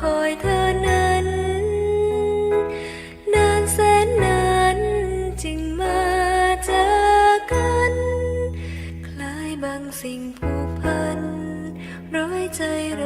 คอยเธอนั้น นานแสนนานจึงมาเจอกัน คลายบางสิ่งผูกพัน ร้อยใจเรา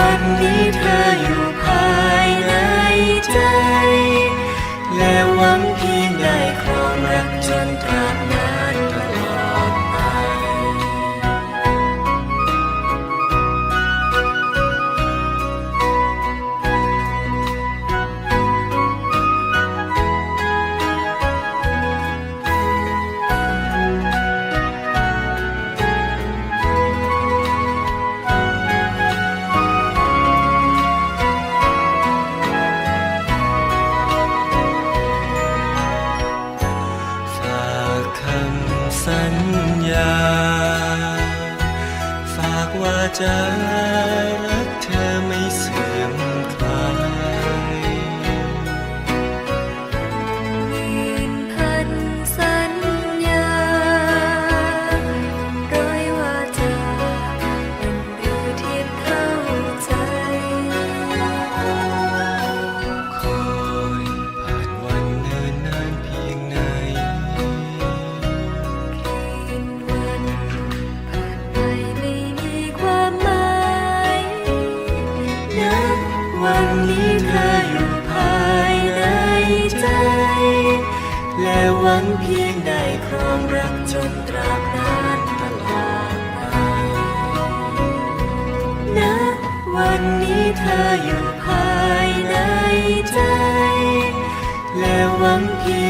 วันนี้เธออยู่ภายในใจ กว่าใจ เธออยู่ภายในใจ และหวังเพียงได้ครองรักจนตราบานตลอดไปนะวันนี้เธออยู่ภายในใจ และหวังเพียง